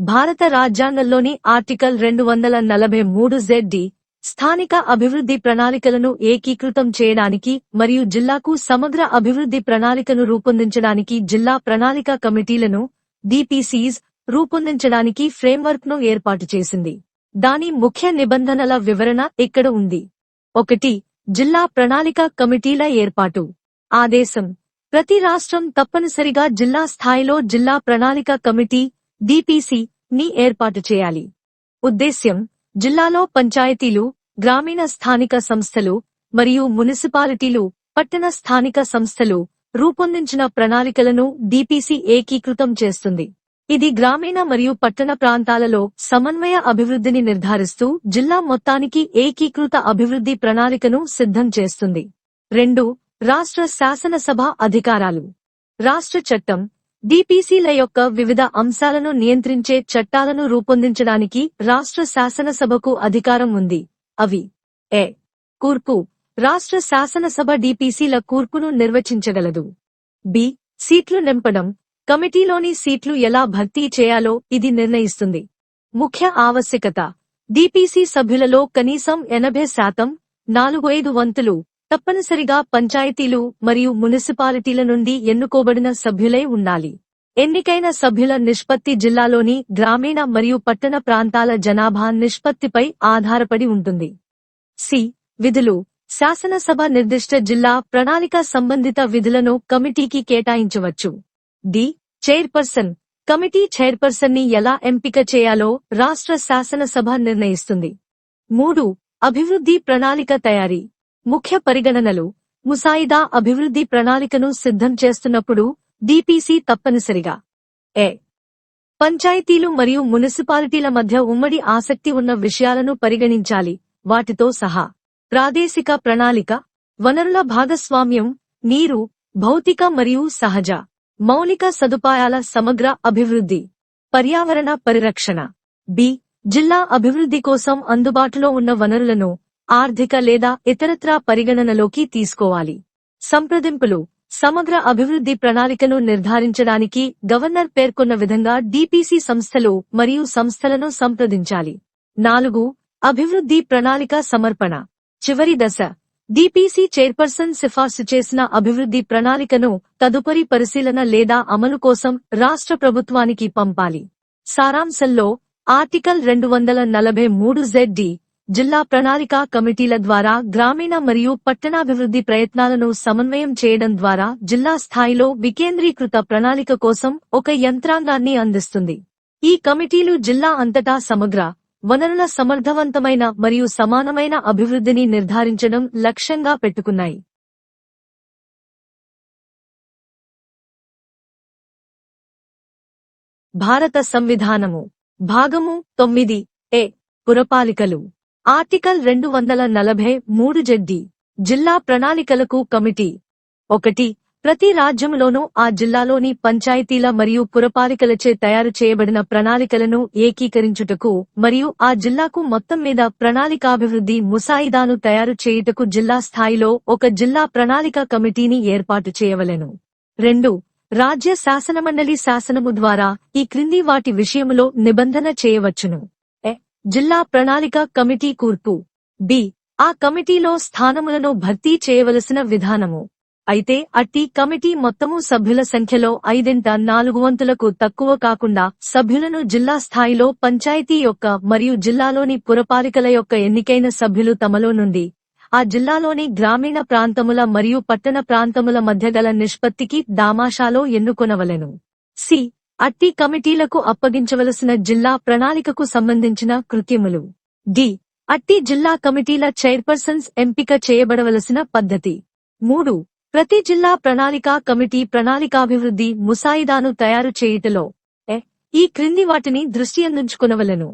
భారత రాజ్యాంగంలోని ఆర్టికల్ రెండు వందల నలభై మూడు జెడ్డి స్థానిక అభివృద్ధి ప్రణాళికలను ఏకీకృతం చేయడానికి మరియు జిల్లాకు సమగ్ర అభివృద్ధి ప్రణాళికను రూపొందించడానికి జిల్లా ప్రణాళిక కమిటీలను డిపిసిస్ రూపొందించడానికి ఫ్రేమ్వర్క్ను ఏర్పాటు చేసింది. దాని ముఖ్య నిబంధనల వివరణ ఇక్కడ ఉంది? ఒకటి జిల్లా ప్రణాళిక కమిటీల ఏర్పాటు. ఆదేశం ప్రతి రాష్ట్రం తప్పనిసరిగా జిల్లా స్థాయిలో జిల్లా ప్రణాళిక కమిటీ డిపిసి ని ఏర్పాటు చేయాలి. ఉద్దేశ్యం జిల్లాలో పంచాయతీలు గ్రామీణ స్థానిక సంస్థలు మరియు మున్సిపాలిటీలు పట్టణ స్థానిక సంస్థలు రూపొందించిన ప్రణాళికలను డిపిసి ఏకీకృతం చేస్తుంది. ఇది గ్రామీణ మరియు పట్టణ ప్రాంతాలలో సమన్వయ అభివృద్ధిని నిర్ధారిస్తూ జిల్లా మొత్తానికి ఏకీకృత అభివృద్ధి ప్రణాళికను సిద్ధం చేస్తుంది. రెండు రాష్ట్ర శాసనసభ అధికారాలు. రాష్ట్ర చట్టం డిపిసిల యొక్క వివిధ అంశాలను నియంత్రించే చట్టాలను రూపొందించడానికి రాష్ట్ర శాసనసభకు అధికారం ఉంది. అవి ఏ కూర్పు. రాష్ట్ర శాసనసభ డిపిసిల కూర్పును నిర్వచించగలదు. బి సీట్లు నింపడం. కమిటీలోని సీట్లు ఎలా భర్తీ చేయాలో ఇది నిర్ణయిస్తుంది. ముఖ్య ఆవశ్యకత. డిపిసి సభ్యులలో కనీసం ఎనభై శాతం నాలుగు ఐదు వంతులు తప్పనిసరిగా పంచాయతీలు మరియు మున్సిపాలిటీల నుండి ఎన్నుకోబడిన సభ్యులై ఉండాలి. ఎన్నికైన సభ్యుల నిష్పత్తి జిల్లాలోని గ్రామీణ మరియు పట్టణ ప్రాంతాల జనాభా నిష్పత్తిపై ఆధారపడి ఉంటుంది. సి. విధులు. శాసనసభ నిర్దిష్ట జిల్లా ప్రణాళిక సంబంధిత విధులను కమిటీకి కేటాయించవచ్చు. డి. చైర్పర్సన్. కమిటీ చైర్పర్సన్ని ఎలా ఎంపిక చేయాలో రాష్ట్ర శాసనసభ నిర్ణయిస్తుంది. మూడు. అభివృద్ధి ప్రణాళిక తయారీ. ముఖ్య పరిగణనలు. ముసాయిదా అభివృద్ధి ప్రణాళికను సిద్ధం చేస్తున్నప్పుడు డిపిసి తప్పనిసరిగా. ఏ. పంచాయతీలు మరియు మున్సిపాలిటీల మధ్య ఉమ్మడి ఆసక్తి ఉన్న విషయాలను పరిగణించాలి. వాటితో సహా. ప్రాదేశిక ప్రణాళిక. వనరుల భాగస్వామ్యం. నీరు. భౌతిక మరియు సహజ. మౌలిక సదుపాయాల సమగ్ర అభివృద్ధి. పర్యావరణ పరిరక్షణ. బి. జిల్లా అభివృద్ధి కోసం అందుబాటులో ఉన్న వనరులను ఆర్థిక లేదా ఇతరత్రా పరిగణనలోకి తీసుకోవాలి. సంప్రదింపులు సమగ్ర అభివృద్ధి ప్రణాళికను నిర్ధారించడానికి గవర్నర్ పేర్కొన్న విధంగా డిపిసి సంస్థలు మరియు సంస్థలను సంప్రదించాలి. నాలుగు అభివృద్ధి ప్రణాళిక సమర్పణ. చివరి దశ డిపిసి చైర్పర్సన్ సిఫార్సు చేసిన అభివృద్ధి ప్రణాళికను తదుపరి పరిశీలన లేదా అమలు కోసం రాష్ట్ర ప్రభుత్వానికి పంపాలి. సారాంశంలో ఆర్టికల్ రెండు వందల నలభై మూడు జెడ్డి జిల్లా ప్రణాళిక కమిటీల ద్వారా గ్రామీణ మరియు పట్టణాభివృద్ధి ప్రయత్నాలను సమన్వయం చేయడం ద్వారా జిల్లా స్థాయిలో వికేంద్రీకృత ప్రణాళిక కోసం ఒక యంత్రాంగాన్ని అందిస్తుంది. ఈ కమిటీలు జిల్లా అంతటా సమగ్ర వనరుల సమర్థవంతమైన మరియు సమానమైన అభివృద్ధిని నిర్ధారించడం లక్ష్యంగా పెట్టుకున్నాయి. భారత సంవిధానము భాగము తొమ్మిది ఏ పురపాలికలు. ఆర్టికల్ రెండు వందల నలభై మూడు జడ్డి జిల్లా ప్రణాళికలకు కమిటీ. ఒకటి ప్రతి రాజ్యములోనూ ఆ జిల్లాలోని పంచాయతీల మరియు పురపాలికలచే తయారు చేయబడిన ప్రణాళికలను ఏకీకరించుటకు మరియు ఆ జిల్లాకు మొత్తం మీద ప్రణాళికాభివృద్ధి ముసాయిదాను తయారు చేయుటకు జిల్లా స్థాయిలో ఒక జిల్లా ప్రణాళిక కమిటీని ఏర్పాటు చేయవలెను. రెండు రాజ్య శాసనమండలి శాసనము ద్వారా ఈ క్రింది వాటి విషయములో నిబంధన చేయవచ్చును. జిల్లా ప్రణాళిక కమిటీ కూర్పు. బి. ఆ కమిటీలో స్థానములను భర్తీ చేయవలసిన విధానము. అయితే అట్టి కమిటీ మొత్తము సభ్యుల సంఖ్యలో ఐదింట నాలుగు వంతులకు తక్కువ కాకుండా సభ్యులను జిల్లా స్థాయిలో పంచాయతీ యొక్క మరియు జిల్లాలోని పురపాలికల యొక్క ఎన్నికైన సభ్యులు తమలో నుండి ఆ జిల్లాలోని గ్రామీణ ప్రాంతముల మరియు పట్టణ ప్రాంతముల మధ్య గల నిష్పత్తికి దామాషాలో ఎన్నుకొనవలెను. సి. అట్టి కమిటీలకు అప్పగించవలసిన జిల్లా ప్రణాళికకు సంబంధించిన కృత్యములు. డి. అట్టి జిల్లా కమిటీల చైర్పర్సన్స్ ఎంపిక చేయబడవలసిన పద్ధతి. మూడు. ప్రతి జిల్లా ప్రణాళికా కమిటీ ప్రణాళికాభివృద్ధి ముసాయిదాను తయారు చేయుటలో ఈ క్రింది వాటిని దృష్టి అందించుకునవలెను.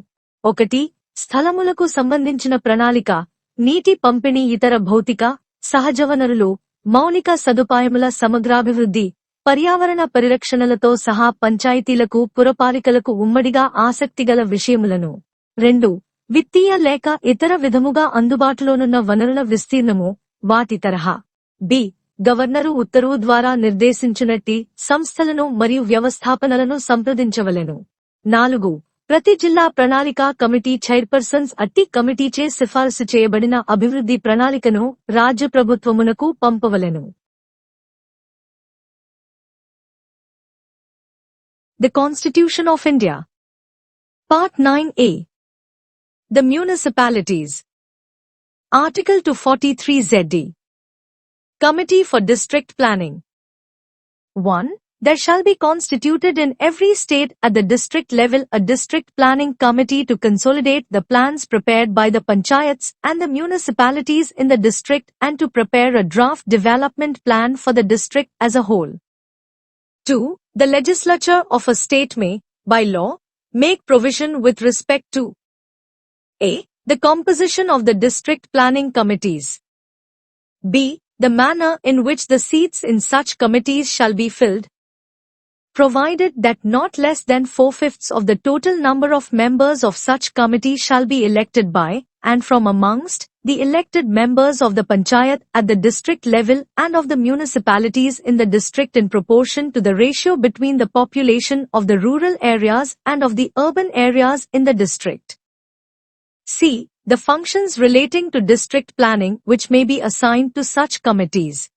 ఒకటి. స్థలములకు సంబంధించిన ప్రణాళిక నీటి పంపిణీ ఇతర భౌతిక సహజ వనరులు మౌలిక సదుపాయముల సమగ్రాభివృద్ధి పర్యావరణ పరిరక్షణలతో సహా పంచాయతీలకు పురపాలికలకు ఉమ్మడిగా ఆసక్తిగల విషయములను. రెండు విత్తీయ లేక ఇతర విధముగా అందుబాటులోనున్న వనరుల విస్తీర్ణము వాటి తరహా. బి గవర్నరు ఉత్తర్వు ద్వారా నిర్దేశించినట్టి సంస్థలను మరియు వ్యవస్థాపనలను సంప్రదించవలెను. నాలుగు ప్రతి జిల్లా ప్రణాళిక కమిటీ చైర్పర్సన్స్ అట్టి కమిటీచే సిఫార్సు చేయబడిన అభివృద్ధి ప్రణాళికను రాజ్య ప్రభుత్వమునకు పంపవలెను. The Constitution of India. Part 9A. The Municipalities. Article 243 ZD. Committee for District Planning. 1. There shall be constituted in every state at the district level a district planning committee to consolidate the plans prepared by the panchayats and the municipalities in the district and to prepare a draft development plan for the district as a whole. 2. The legislature of a state may, by law, make provision with respect to a. The composition of the district planning committees. b. The manner in which the seats in such committees shall be filled, provided that not less than four-fifths of the total number of members of such committee shall be elected by, and from amongst, the elected members of the panchayat at the district level and of the municipalities in the district in proportion to the ratio between the population of the rural areas and of the urban areas in the district. C. The functions relating to district planning which may be assigned to such committees.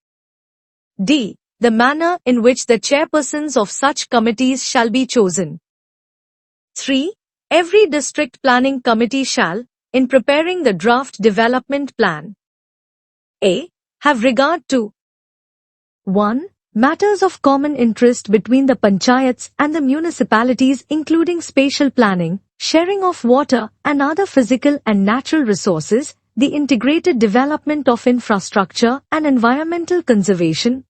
D. The manner in which the chairpersons of such committees shall be chosen. 3. Every district planning committee shall, in preparing the draft development plan, a. Have regard to 1. Matters of common interest between the panchayats and the municipalities including spatial planning, sharing of water and other physical and natural resources, the integrated development of infrastructure and environmental conservation.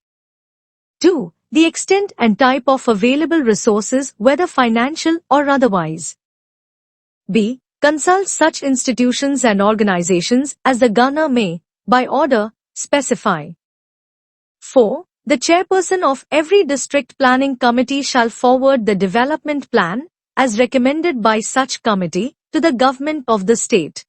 2. The extent and type of available resources whether financial or otherwise. B. Consult such institutions and organizations as the governor may, by order, specify. 4. The chairperson of every district planning committee shall forward the development plan, as recommended by such committee, to the government of the state.